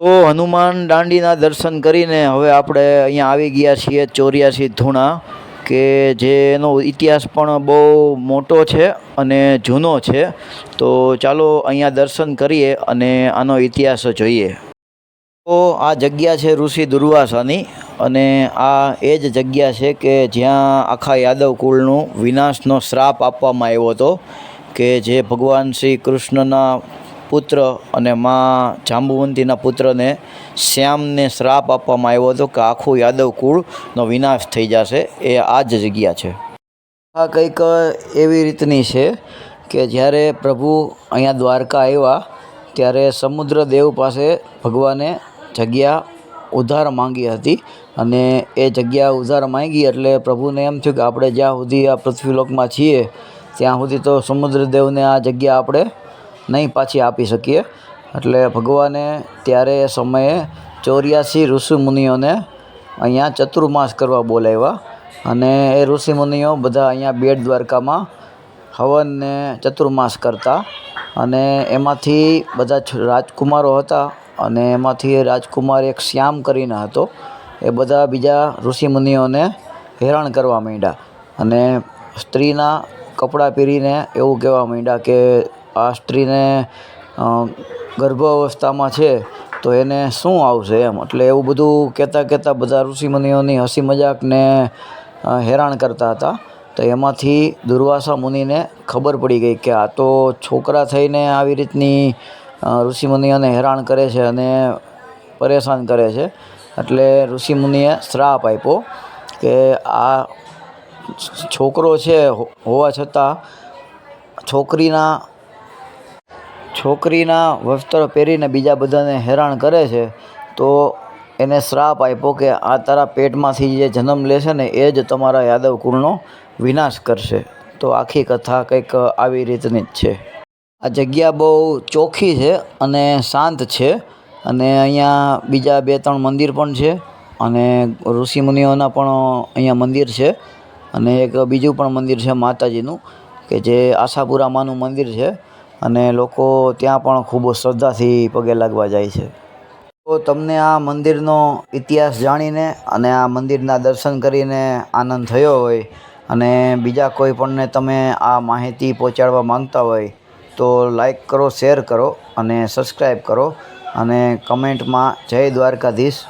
તો હનુમાન દાંડીના દર્શન કરીને હવે આપણે અહીંયા આવી ગયા છીએ ચોર્યાસી ધૂણા, કે જેનો ઇતિહાસ પણ બહુ મોટો છે અને જૂનો છે. તો ચાલો અહીંયા દર્શન કરીએ અને આનો ઇતિહાસ જોઈએ. તો આ જગ્યા છે ઋષિ દુર્વાસાની અને આ એ જ જગ્યા છે કે જ્યાં આખા યાદવ કુળનું વિનાશનો શ્રાપ આપવામાં આવ્યો હતો, કે જે ભગવાન શ્રી કૃષ્ણના પુત્ર અને મા જાંબુવંતીના પુત્રને શ્યામને શ્રાપ આપવામાં આવ્યો હતો કે આખું યાદવ કુળનો વિનાશ થઈ જશે. એ આ જ જગ્યા છે. આ કંઈક એવી રીતની છે કે જ્યારે પ્રભુ અહીંયા દ્વારકા આવ્યા ત્યારે સમુદ્ર દેવ પાસે ભગવાને જગ્યા ઉધાર માંગી હતી અને એ જગ્યા ઉધાર માંગી એટલે પ્રભુને એમ થયું કે આપણે જ્યાં સુધી આ પૃથ્વીલોકમાં છીએ, ત્યાં સુધી તો સમુદ્રદેવને આ જગ્યા આપણે નહીં પાછી આપી શકીએ. એટલે ભગવાને ત્યારે એ સમયે ચોર્યાસી ઋષિમુનિઓને અહીંયા ચતુર્માસ કરવા બોલાવ્યા અને એ ઋષિમુનિઓ બધા અહીંયા બેટ દ્વારકામાં હવનને ચતુર્માસ કરતા અને એમાંથી બધા રાજકુમારો હતા અને એમાંથી રાજકુમાર એક શ્યામ કરીને હતો. એ બધા બીજા ઋષિમુનિઓને હેરાન કરવા માંડ્યા અને સ્ત્રીના કપડાં પહેરીને એવું કહેવા માંડ્યા કે આ સ્ત્રીને ગર્ભાવસ્થામાં છે, તો એને શું આવશે એમ? એટલે એવું બધું કહેતા કહેતા બધા ઋષિમુનિઓની હસી મજાકને હેરાન કરતા હતા. તો એમાંથી દુર્વાસા મુનિને ખબર પડી ગઈ કે આ તો છોકરા થઈને આવી રીતની ઋષિમુનિઓને હેરાન કરે છે અને પરેશાન કરે છે. એટલે ઋષિમુનિએ શ્રાપ આપ્યો કે આ છોકરો છે હોવા છતાં છોકરીના છોકરીના વસ્ત્ર પહેરીને બીજા બધાને હેરાન કરે છે, તો એને શ્રાપ આપ્યો કે આ તારા પેટમાંથી જે જન્મ લેશે ને, એ જ તમારા યાદવ કુળનો વિનાશ કરશે. તો આખી કથા કંઈક આવી રીતની જ છે. આ જગ્યા બહુ ચોખ્ખી છે અને શાંત છે અને અહીંયા બીજા બે ત્રણ મંદિર પણ છે અને ઋષિમુનિઓના પણ અહીંયા મંદિર છે અને એક બીજું પણ મંદિર છે માતાજીનું, કે જે આશાપુરામાનું મંદિર છે. અને લોકો ત્યાં પણ ખૂબ શ્રદ્ધાથી પગે લાગવા જાય છે. તો તમને આ મંદિરનો ઇતિહાસ જાણીને અને આ મંદિરના દર્શન કરીને આનંદ થયો હોય અને બીજા કોઈ પણને તમે આ માહિતી પહોંચાડવા માંગતા હોય તો લાઈક કરો, શેર કરો અને સબસ્ક્રાઈબ કરો અને કમેન્ટમાં જય દ્વારકાધીશ.